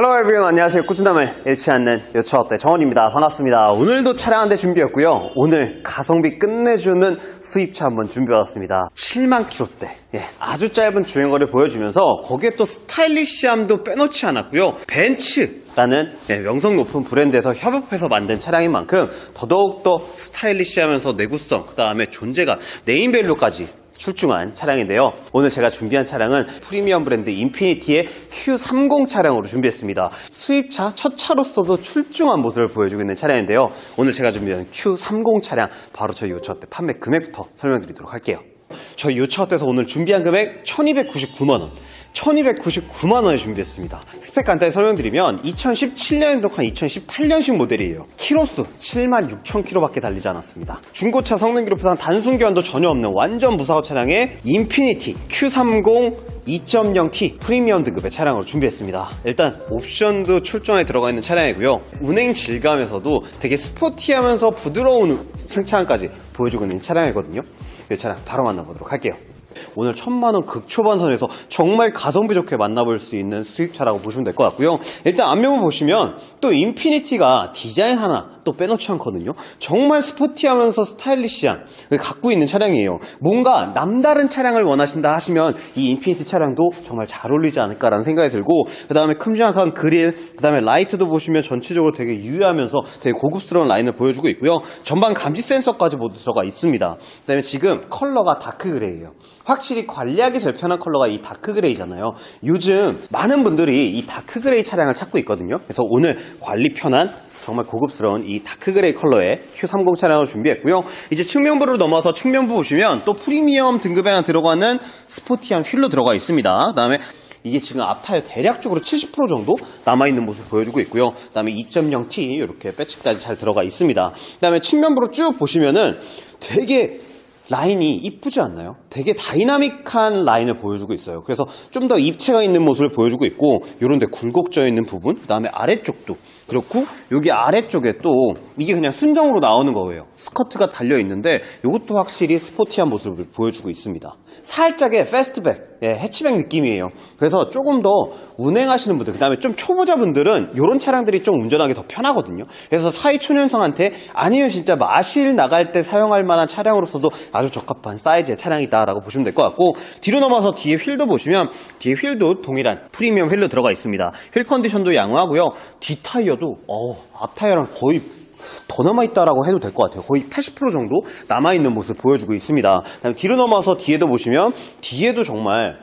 Hello everyone. 안녕하세요. 꾸준함을 잃지 않는 요차업대 정원입니다. 반갑습니다. 오늘도 차량 한 대 준비했고요. 오늘 가성비 끝내주는 수입차 한번 준비해왔습니다. 7만 킬로대. 예, 아주 짧은 주행거리를 보여주면서 거기에 또 스타일리시함도 빼놓지 않았고요. 벤츠라는 예, 명성 높은 브랜드에서 협업해서 만든 차량인 만큼 더더욱더 스타일리시하면서 내구성 그 다음에 존재감 네임밸류까지 출중한 차량인데요. 오늘 제가 준비한 차량은 프리미엄 브랜드 인피니티의 Q30 차량으로 준비했습니다. 수입차 첫 차로서도 출중한 모습을 보여주고 있는 차량인데요. 오늘 제가 준비한 Q30 차량 바로 저희 요차업대 판매 금액부터 설명드리도록 할게요. 저희 요차업대에서 오늘 준비한 금액 1299만원. 1299만 원에 준비했습니다. 스펙 간단히 설명드리면 2017년도 한 2018년식 모델이에요. 키로수 7만 6천 킬로밖에 달리지 않았습니다. 중고차 성능 기록부상 단순 교환도 전혀 없는 완전 무사고 차량의 인피니티 Q30 2.0T 프리미엄 등급의 차량으로 준비했습니다. 일단 옵션도 출중하게 들어가 있는 차량이고요. 운행 질감에서도 되게 스포티하면서 부드러운 승차감까지 보여주고 있는 차량이거든요. 이 차량 바로 만나보도록 할게요. 오늘 천만 원 극초반선에서 정말 가성비 좋게 만나볼 수 있는 수입차라고 보시면 될 것 같고요. 일단 앞면을 보시면 또 인피니티가 디자인 하나 또 빼놓지 않거든요. 정말 스포티하면서 스타일리시한 걸 갖고 있는 차량이에요. 뭔가 남다른 차량을 원하신다 하시면 이 인피니티 차량도 정말 잘 어울리지 않을까라는 생각이 들고 그 다음에 큼지막한 그릴 그 다음에 라이트도 보시면 전체적으로 되게 유의하면서 되게 고급스러운 라인을 보여주고 있고요. 전방 감지 센서까지 모두 들어가 있습니다. 그 다음에 지금 컬러가 다크 그레이예요. 확실히 관리하기 제일 편한 컬러가 이 다크 그레이잖아요. 요즘 많은 분들이 이 다크 그레이 차량을 찾고 있거든요. 그래서 오늘 관리 편한 정말 고급스러운 이 다크 그레이 컬러의 Q30 차량을 준비했고요. 이제 측면부로 넘어서 측면부 보시면 또 프리미엄 등급에 들어가는 스포티한 휠로 들어가 있습니다. 그 다음에 이게 지금 앞타이어 대략적으로 70% 정도 남아있는 모습을 보여주고 있고요. 그 다음에 2.0T 이렇게 배치까지 잘 들어가 있습니다. 그 다음에 측면부로 쭉 보시면은 되게 라인이 이쁘지 않나요? 되게 다이나믹한 라인을 보여주고 있어요. 그래서 좀 더 입체가 있는 모습을 보여주고 있고 이런 데 굴곡져 있는 부분, 그 다음에 아래쪽도 그렇고 여기 아래쪽에 또 이게 그냥 순정으로 나오는 거예요. 스커트가 달려 있는데 이것도 확실히 스포티한 모습을 보여주고 있습니다. 살짝의 패스트백, 예, 해치백 느낌이에요. 그래서 조금 더 운행하시는 분들, 그 다음에 좀 초보자분들은 이런 차량들이 좀 운전하기 더 편하거든요. 그래서 사회초년생한테 아니면 진짜 마실 나갈 때 사용할 만한 차량으로서도 아주 적합한 사이즈의 차량이다 라고 보시면 될 것 같고 뒤로 넘어서 뒤에 휠도 보시면 뒤에 휠도 동일한 프리미엄 휠로 들어가 있습니다. 휠 컨디션도 양호하고요. 뒤 타이어도 어, 앞 타이어랑 거의 더 남아있다라고 해도 될 것 같아요. 거의 80% 정도 남아있는 모습 보여주고 있습니다. 뒤로 넘어서 뒤에도 보시면 뒤에도 정말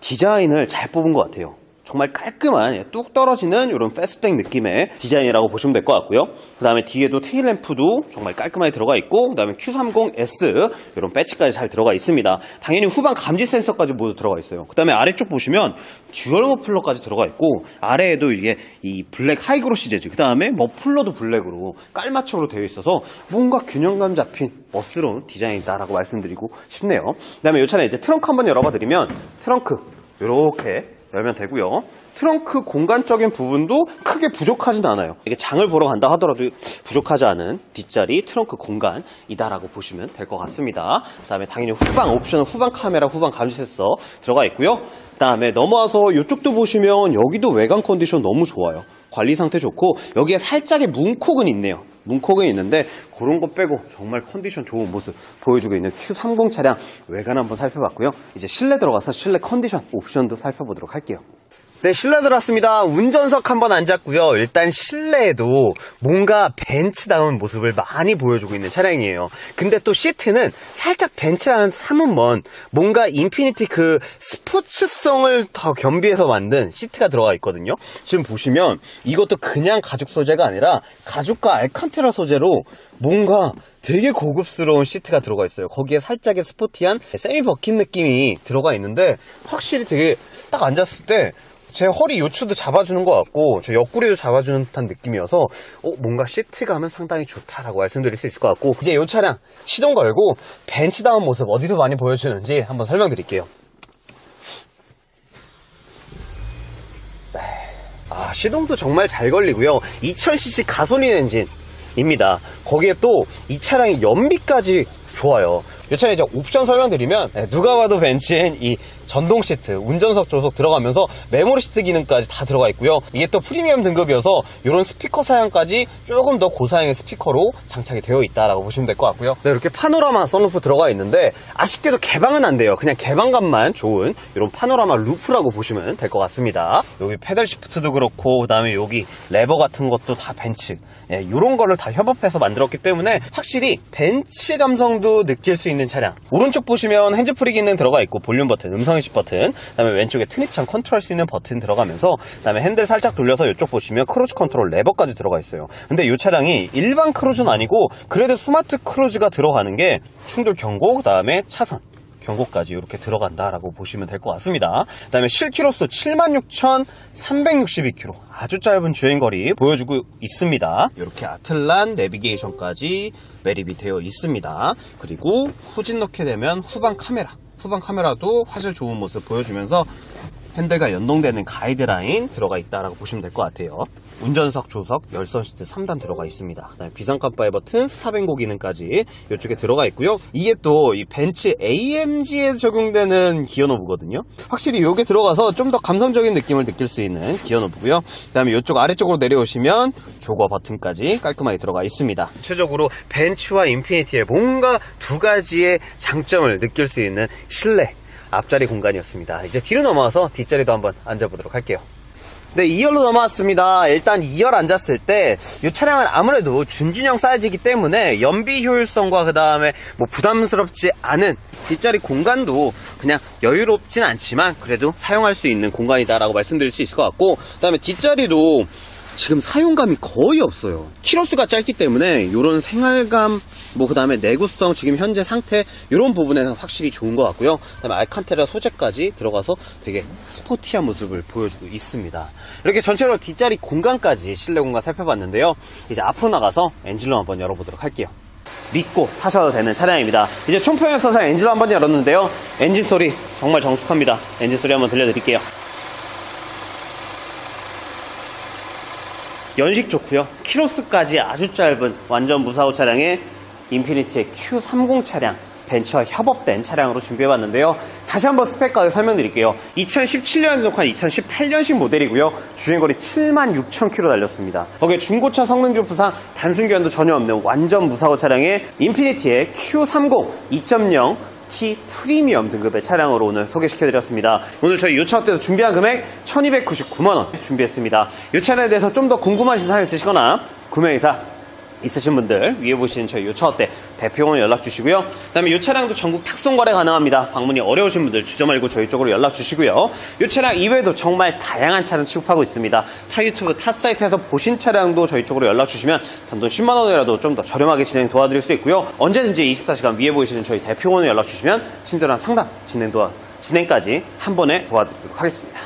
디자인을 잘 뽑은 것 같아요. 정말 깔끔한 예, 뚝 떨어지는 이런 패스트백 느낌의 디자인이라고 보시면 될 것 같고요. 그 다음에 뒤에도 테일 램프도 정말 깔끔하게 들어가 있고 그 다음에 Q30S 이런 배치까지 잘 들어가 있습니다. 당연히 후방 감지 센서까지 모두 들어가 있어요. 그 다음에 아래쪽 보시면 듀얼 머플러까지 들어가 있고 아래에도 이게 이 블랙 하이그로시 재질 그 다음에 머플러도 블랙으로 깔맞춤으로 되어 있어서 뭔가 균형감 잡힌 멋스러운 디자인이다라고 말씀드리고 싶네요. 그 다음에 이 차량 이제 트렁크 한번 열어봐 드리면 트렁크 이렇게 열면 되고요. 트렁크 공간적인 부분도 크게 부족하진 않아요. 이게 장을 보러 간다 하더라도 부족하지 않은 뒷자리 트렁크 공간이다라고 보시면 될 것 같습니다. 그다음에 당연히 후방 옵션은 후방 카메라, 후방 감지 센서 들어가 있고요. 그다음에 넘어와서 이쪽도 보시면 여기도 외관 컨디션 너무 좋아요. 관리 상태 좋고 여기에 살짝의 문콕은 있네요. 문콕은 있는데 그런 거 빼고 정말 컨디션 좋은 모습 보여주고 있는 Q30 차량 외관 한번 살펴봤고요. 이제 실내 들어가서 실내 컨디션 옵션도 살펴보도록 할게요. 네, 실내 들어왔습니다. 운전석 한번 앉았고요. 일단 실내에도 뭔가 벤츠다운 모습을 많이 보여주고 있는 차량이에요. 근데 또 시트는 살짝 벤츠라는 사문먼 뭔가 인피니티 그 스포츠성을 더 겸비해서 만든 시트가 들어가 있거든요. 지금 보시면 이것도 그냥 가죽 소재가 아니라 가죽과 알칸테라 소재로 뭔가 되게 고급스러운 시트가 들어가 있어요. 거기에 살짝의 스포티한 세미 버킷 느낌이 들어가 있는데 확실히 되게 딱 앉았을 때 제 허리 요추도 잡아주는 것 같고 제 옆구리도 잡아주는 듯한 느낌이어서 어, 뭔가 시트감은 상당히 좋다라고 말씀드릴 수 있을 것 같고 이제 이 차량 시동 걸고 벤츠다운 모습 어디서 많이 보여주는지 한번 설명드릴게요. 아, 시동도 정말 잘 걸리고요. 2000cc 가솔린 엔진입니다. 거기에 또 이 차량의 연비까지 좋아요. 이 차량 이제 옵션 설명드리면 네, 누가 봐도 벤츠인 이 전동 시트, 운전석 조석 들어가면서 메모리 시트 기능까지 다 들어가 있고요. 이게 또 프리미엄 등급이어서 이런 스피커 사양까지 조금 더 고사양의 스피커로 장착이 되어 있다라고 보시면 될 것 같고요. 네, 이렇게 파노라마 선루프 들어가 있는데 아쉽게도 개방은 안 돼요. 그냥 개방감만 좋은 이런 파노라마 루프라고 보시면 될 것 같습니다. 여기 페달 시프트도 그렇고 그다음에 여기 레버 같은 것도 다 벤츠. 예, 이런 거를 다 협업해서 만들었기 때문에 확실히 벤츠 감성도 느낄 수 있는 차량. 오른쪽 보시면 핸즈프리 기능 들어가 있고 볼륨 버튼, 음성 인식 버튼, 그다음에 왼쪽에 트립창 컨트롤 수 있는 버튼 들어가면서 그다음에 핸들 살짝 돌려서 이쪽 보시면 크루즈 컨트롤 레버까지 들어가 있어요. 근데 이 차량이 일반 크루즈는 아니고 그래도 스마트 크루즈가 들어가는 게 충돌 경고, 그다음에 차선 경고까지 이렇게 들어간다라고 보시면 될 것 같습니다. 그 다음에 실키로수 76,362km 아주 짧은 주행거리 보여주고 있습니다. 이렇게 아틀란 내비게이션까지 매립이 되어 있습니다. 그리고 후진 넣게 되면 후방 카메라 후방 카메라도 화질 좋은 모습 보여주면서 핸들과 연동되는 가이드 라인 들어가 있다라고 보시면 될 것 같아요. 운전석, 조석, 열선 시트 3단 들어가 있습니다. 그다음에 비상 깜빡이 버튼, 스탑앤고 기능까지 이쪽에 들어가 있고요. 이게 또 이 벤츠 AMG에 적용되는 기어 노브거든요. 확실히 이게 들어가서 좀 더 감성적인 느낌을 느낄 수 있는 기어 노브고요. 그다음에 이쪽 아래쪽으로 내려오시면 조거 버튼까지 깔끔하게 들어가 있습니다. 전체적으로 벤츠와 인피니티의 뭔가 두 가지의 장점을 느낄 수 있는 실내 앞자리 공간이었습니다. 이제 뒤로 넘어와서 뒷자리도 한번 앉아보도록 할게요. 네, 2열로 넘어왔습니다. 일단 2열 앉았을 때 이 차량은 아무래도 준준형 사이즈이기 때문에 연비 효율성과 그 다음에 뭐 부담스럽지 않은 뒷자리 공간도 그냥 여유롭진 않지만 그래도 사용할 수 있는 공간이다라고 말씀드릴 수 있을 것 같고 그 다음에 뒷자리도 지금 사용감이 거의 없어요. 키로수가 짧기 때문에 이런 생활감, 뭐 그다음에 내구성, 지금 현재 상태 이런 부분에는 확실히 좋은 것 같고요. 그다음에 알칸테라 소재까지 들어가서 되게 스포티한 모습을 보여주고 있습니다. 이렇게 전체로 뒷자리 공간까지 실내 공간 살펴봤는데요. 이제 앞으로 나가서 엔진로 한번 열어보도록 할게요. 믿고 타셔도 되는 차량입니다. 이제 총평에서 사 엔진로 한번 열었는데요. 엔진 소리 정말 정숙합니다. 엔진 소리 한번 들려드릴게요. 연식 좋고요. 키로수까지 아주 짧은 완전 무사호 차량의 인피니티의 Q30 차량 벤츠와 협업된 차량으로 준비해봤는데요. 다시 한번 스펙 가격 설명드릴게요. 2017년 속한 2018년식 모델이고요. 주행거리 7만 6천 킬로 달렸습니다. 거기에 중고차 성능 교부상 단순 교환도 전혀 없는 완전 무사호 차량의 인피니티의 Q30 2.0 T 프리미엄 등급의 차량으로 오늘 소개시켜드렸습니다. 오늘 저희 요차 때도 준비한 금액 1299만원 준비했습니다. 이 차량에 대해서 좀 더 궁금하신 사항 있으시거나 구매 의사 있으신 분들 위에 보시는 저희 요차 어때 대표원 연락 주시고요. 그다음에 이 차량도 전국 탁송 거래 가능합니다. 방문이 어려우신 분들 주저 말고 저희 쪽으로 연락 주시고요. 이 차량 이외에도 정말 다양한 차량 취급하고 있습니다. 타 유튜브 타 사이트에서 보신 차량도 저희 쪽으로 연락 주시면 단돈 10만 원이라도 좀 더 저렴하게 진행 도와드릴 수 있고요. 언제든지 24시간 위에 보이시는 저희 대표원에 연락 주시면 친절한 상담 진행 도와 진행까지 한 번에 도와드리도록 하겠습니다.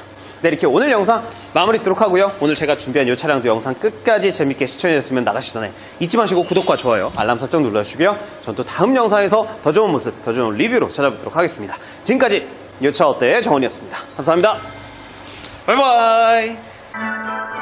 네, 이렇게 오늘 영상 마무리 하도록 하고요. 오늘 제가 준비한 이 차량도 영상 끝까지 재밌게 시청해주셨으면 나가시기 전에 잊지 마시고 구독과 좋아요, 알람 설정 눌러주시고요. 전 또 다음 영상에서 더 좋은 모습, 더 좋은 리뷰로 찾아뵙도록 하겠습니다. 지금까지 요차 어때의 정원이었습니다. 감사합니다. 바이바이.